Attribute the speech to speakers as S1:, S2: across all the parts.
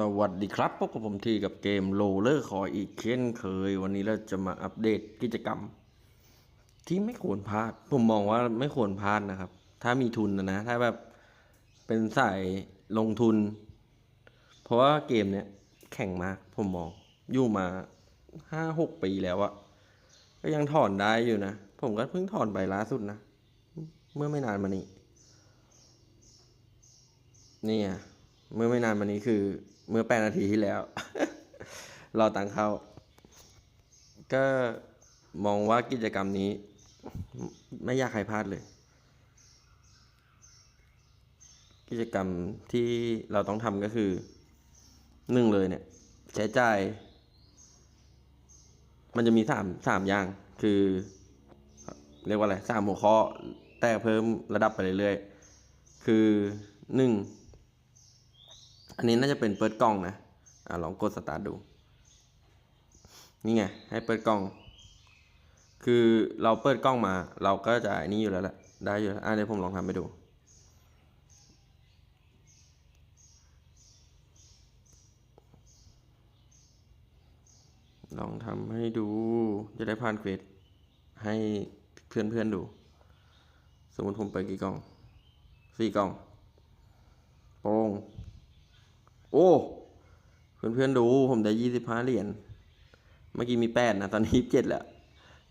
S1: สวัสดีครับพบกับผมทีกับเกมโรเลอร์คอยอีกเช่นเคย วันนี้เราจะมาอัปเดตกิจกรรม ที่ไม่ควรพลาด ผมมองว่าไม่ควรพลาดนะครับ ถ้ามีทุนนะนะถ้าแบบเป็นสายลงทุน เพราะว่าเกมเนี้ยแข่งมากผมมองอยู่มาห้าหกปีแล้วอะก็ยังถอนได้อยู่นะ ผมก็เพิ่งถอนไปล่าสุดนะ เมื่อไม่นานมานี้เนี่ยเมื่อไม่นานมานี้คือ เมื่อแปดนาทีที่แล้ว รอตังเข้า ก็มองว่ากิจกรรมนี้ ไม่อยากให้พลาดเลย กิจกรรมที่เราต้องทำก็คือหนึ่งเลยเนี่ย ใช้จ่าย มันจะมีสามสามอย่างคือ เรียกว่าอะไรสามหัวข้อ แต่เพิ่มระดับไปเรื่อยๆ คือหนึ่ง อันนี้น่าจะเป็นเปิดกล้องนะอ่าลองกดสตาร์ทดู นี่ไง ให้เปิดกล้อง คือเราเปิดกล้องมา เราก็จะอันนี้อยู่แล้วแหละได้อยู่แล้วอะเดี๋ยวผมลองทำให้ดูลองทำให้ดูจะได้ผ่านเควสให้เพื่อนๆดู สมมติผมเปิดกี่กล้องสี่กล้องโป้ง อ้ เพื่อนๆดูผมได้ยี่สิบห้าเหรียญ เมื่อกี้มีแปดนะ ตอนนี้เจ็ดแล้ว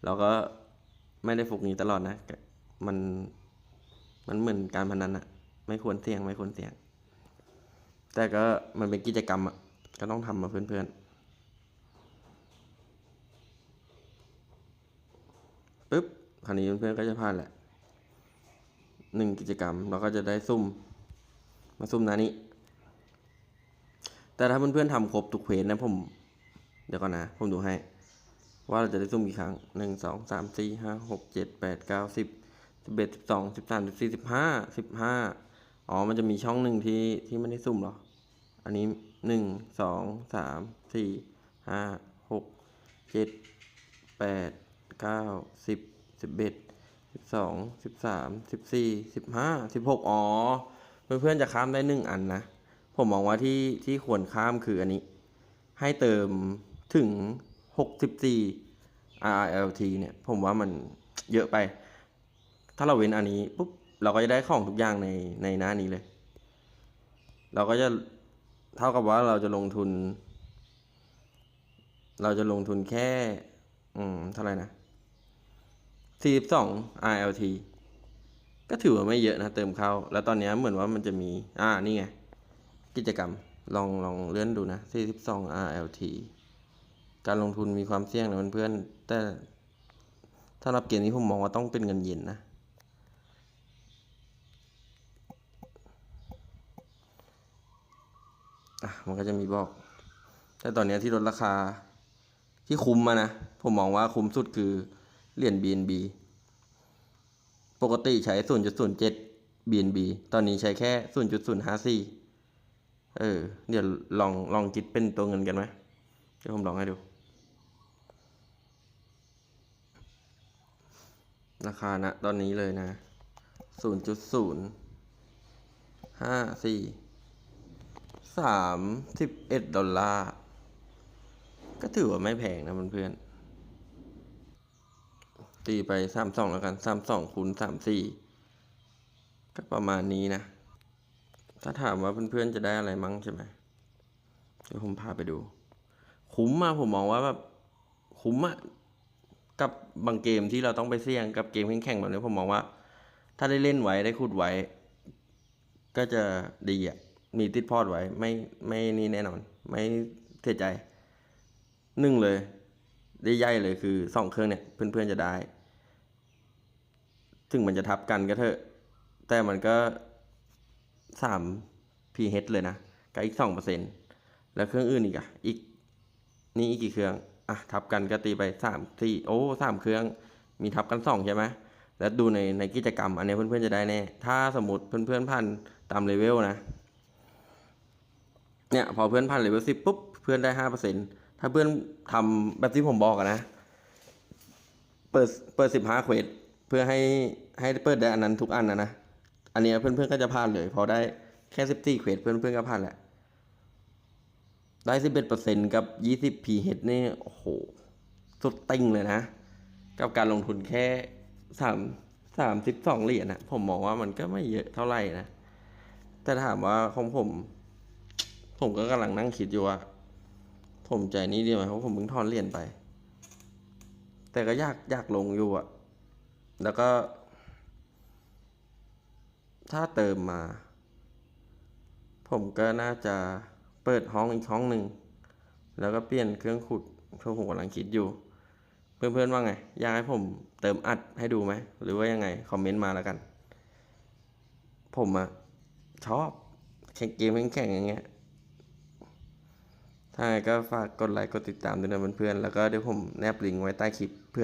S1: เราก็ไม่ได้ฝึกนี้ตลอดนะ มัน มันเหมือนการพนันอะไม่ควรเสี่ยงไม่ควรเสี่ยง แต่ก็มันเป็นกิจกรรมอะก็ต้องทำมาเพื่อนๆปึ๊บคราวนี้เพื่อนๆก็จะพลาดแหละหนึ่งกิจกรรมเราก็จะได้ซุ่ม มาซุ่มนานี้ แต่ถ้าเพื่อนๆทำครบทุกเควสนะผม เดี๋ยวก่อนนะ ผมดูให้ ว่าเราจะได้ซุ่มกี่ครั้งหนึ่งสองสามสี่ห้าหกเจ็ดแปดเก้าสิบสิบเอ็ดสิบสองสิบสามสิบสี่สิบห้าสิบห้าอ๋อ มันจะมีช่องหนึ่งที่ที่ไม่ได้ซุ่มหรอ อันนี้หนึ่งสองสามสี่ห้าหกเจ็ดแปดเก้าสิบสิบเอ็ดสิบสองสิบสามสิบสี่สิบห้าสิบหกอ๋อ เพื่อนๆจะข้ามได้หนึ่งอันนะ ผมมองว่าที่ที่ควรข้ามคืออันนี้ ให้เติมถึง 64 RLT เนี่ย ผมว่ามันเยอะไป ถ้าเราเว้นอันนี้ปุ๊บเราก็จะได้ของทุกอย่างในในหน้านี้เลย เราก็จะเท่ากับว่าเราจะลงทุน เราจะลงทุนแค่ อืมเท่าไหร่นะ 42 RLT ก็ถือว่าไม่เยอะนะเติมเข้า แล้วตอนนี้เหมือนว่ามันจะมี อ่า นี่ไง กิจกรรมลองลองเลื่อนดูนะ 42 RLT การลงทุนมีความเสี่ยงนะเพื่อนๆแต่ถ้ารับเกมนี้ผมมองว่าต้องเป็นเงินเย็นนะอะมันก็จะมีบอก แต่ตอนนี้ที่ลดราคาที่คุ้มมานะ ผมมองว่าคุ้มสุดคือเหรียญ BNB ปกติใช้ 0.07 BNB ตอนนี้ใช้แค่ 0.054 เออ เดี๋ยวลองลองคิดเป็นตัวเงินกันไหมเดี๋ยวผมลองให้ดู ราคานะตอนนี้เลยนะ0.0 54 31ดอลลาร์ ก็ถือว่าไม่แพงนะเพื่อนๆตีไป32แล้วกัน32คูณ34ก็ประมาณนี้นะ ถ้าถามว่าเพื่อนๆจะได้อะไรมั้งใช่ไหมเดี๋ยวผมพาไปดู คุ้มมากผมมองว่าแบบคุ้มอะกับบางเกมที่เราต้องไปเสี่ยงกับเกมแข่งๆแบบนี้ผมมองว่า ถ้าได้เล่นไว้ได้ขุดไว้ ก็จะดีอะมีติดพอดไว้ ไม่ไม่นี่แน่นอน ไม่เสียใจหนึ่งเลย ได้ใหญ่เลยคือสองเครื่องเนี่ย เพื่อนๆจะได้ ถึงมันจะทับกันก็เถอะ แต่มันก็ สาม pH เลยนะกับอีกสองเปอร์เซ็นแล้วเครื่องอื่นอีกอะอีกนี่อีกกี่เครื่องอะทับกันก็ตีไปสามสี่โอ้สามเครื่อง มีทับกันสองใช่ไหมแล้วดูในในกิจกรรม อันนี้เพื่อนๆจะได้แน่ถ้าสมมติเพื่อนๆผ่านตามเลเวลนะเนี่ยพอเพื่อนผ่านเลเวลสิบปุ๊บเพื่อนได้ห้าเปอร์เซ็นถ้าเพื่อนทำแบบที่ผมบอกนะ เปิดเปิดสิบห้าเควสเพื่อให้ให้เปิดได้อันนั้นทุกอันนะนะ อันนี้เพื่อนๆก็จะผ่านเลยพอได้แค่สิบสี่เควสเพื่อนๆก็ผ่านแหละ ได้สิบเอ็ดเปอร์เซ็นกับยี่สิบ pH นี่โอ้โห สุดติ่งเลยนะ กับการลงทุนแค่สามสามสิบสองเหรียญนะผมมองว่ามันก็ไม่เยอะเท่าไหร่นะ แต่ถามว่าของผม ผมก็กำลังนั่งคิดอยู่ว่าผมใจนี้ดีไหมเพราะผมเพิ่งทอนเหรียญไป แต่ก็อยากอยากลงอยู่อะแล้วก็ ถ้าเติมมา ผมก็น่าจะเปิดห้องอีกห้องหนึ่ง แล้วก็เปลี่ยนเครื่องขุดเพราะผมกำลังคิดอยู่ เพื่อนๆว่าไง อยากให้ผมเติมอัดให้ดูไหม หรือว่ายังไง คอมเมนต์มาแล้วกัน ผมอะชอบแข่งเกมแข่งๆอย่างเงี้ย ถ้าไงก็ฝากกดไลค์กดติดตามด้วยนะเพื่อนๆ แล้วก็เดี๋ยวผมแนบลิงก์ไว้ใต้คลิปเพื่อ